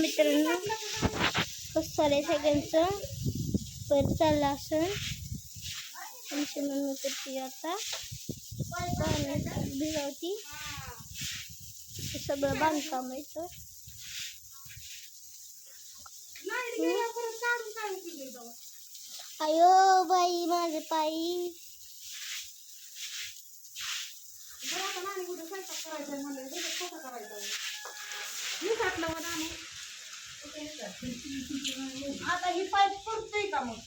मित्रांनो. कसं चाललंय सगळ्यांचं परत चालला असं आमची मम्मी करते आता. भिजवती. सगळं बांधकाम येतं तर अयो बाई माझे पायी. आता ही पाईप फुटतोय का मग?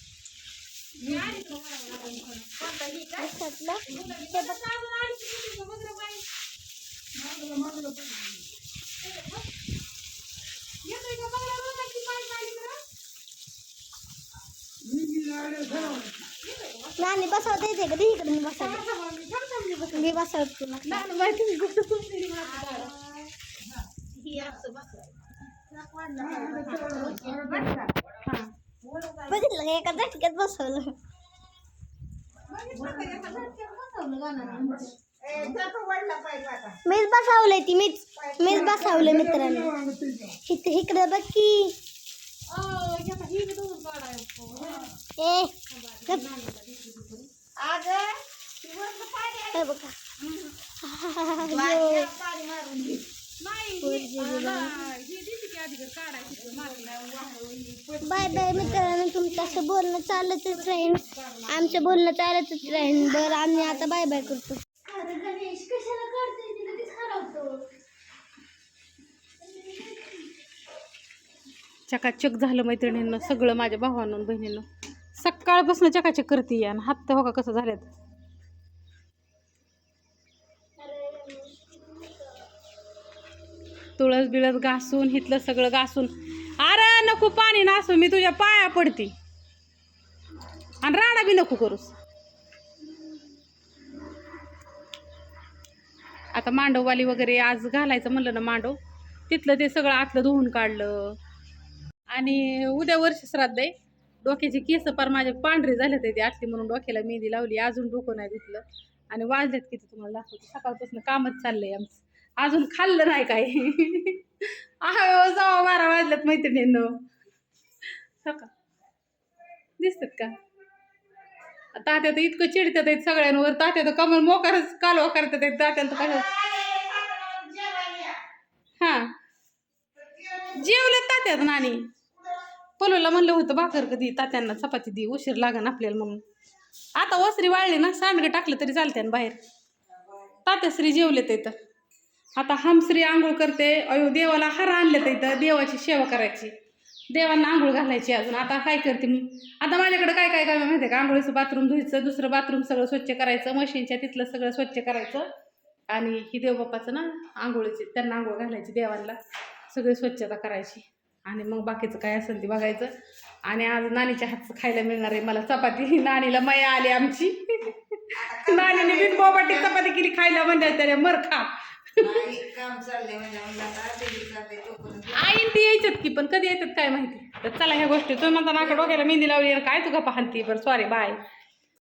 लक्षातलं हे बघ नानी बसवता येते का ते इकडे मी बसवते मी बसवते तुला. का एका झटक्यात बसवलं ए, जातो वडला पाईप आता मीच बसवलंय ती मीच मीच बसवलं मित्रांनो इथे इकडे बघ की ए गप. अगं ती वरनं पाणी आलं. हे बघा बाहेर पाणी मारून घे. बाय बाय मित्रांनो तुमचं असं बोलणं चालतच राहील आमचं बोलणं चालतच राहील बरं आम्ही आता बाय बाय करतो. गणेश कशाला चकाचक झालं मैत्रिणींना सगळं माझ्या भावानं आणि बहिणीनं. सकाळपासून चकाचक करते आणि हात तर हो का कसं झाल्यात तुळस बिळस घासून इथलं सगळं घासून. अरे नको पाणी नासू मी तुझ्या पाया पडती. आणि राडा बी नको करूस. आता मांडववाली वगैरे आज घालायचं म्हणलं ना मांडव तिथलं ते सगळं आतलं धुवून काढलं. आणि उद्या वर्ष श्राद्ध आहे. डोक्याचे केस पार माझे पांढरे झाले ते आटली म्हणून डोक्याला मेहंदी लावली अजून डोकं नाही धुतलं. आणि वाजलेत किती तुम्हाला दाखवते. सकाळपासून कामच चाललंय आमचं. अजून खाल्लं नाही काय आहो जावा बारा वाजल्यात मैत्रिणींनो. हो सका दिसतात का? तात्या तर इतकं चिडतात आहेत सगळ्यांवर. तात्या तर कमल मोकारच कालवा करतात आहेत. तात्याला तर कशा हा. जेवलं तात्यात नानी. पलोला म्हणलं होतं भाकर कधी? तात्यांना चपाती दे उशीर लागन आपल्याला म्हणून. आता वसरी वाळली ना सांडगं टाकलं तरी चालते ना बाहेर. तात्याश्री जेवले ते तर आता हमश्री आंघोळ करते. अयो देवाला हार आणले तर इथं देवाची सेवा करायची. देवांना आंघोळ घालायची अजून. आता काय करते मी? आता माझ्याकडे काय काय काय माहिती आहे का? आंघोळीचं बाथरूम धुयचं दुसरं बाथरूम सगळं स्वच्छ करायचं मशीनच्या तिथलं सगळं स्वच्छ करायचं. आणि ही देवबापाचं ना आंघोळीची त्यांना आंघोळ घालायची देवांना. सगळी स्वच्छता करायची. आणि मग बाकीचं काय असेल ते बघायचं. आणि आज नानीच्या हातचं खायला मिळणार आहे. मला चपाती. नानीला मया आली आमची. नानीने बिन बोबाटी चपाती केली खायला म्हणल्या त्याने मर खा. काम चाललंय म्हणजे म्हणलं आता डेली चाललंय तोपर्यंत आईन ती यायच्यात की पण कधी येतात काय माहिती? तर चला ह्या गोष्टी. तुम्ही म्हणता नाका डोक्याला मेहंदी लावली आणि काय तुका पाहती बरं सॉरी बाय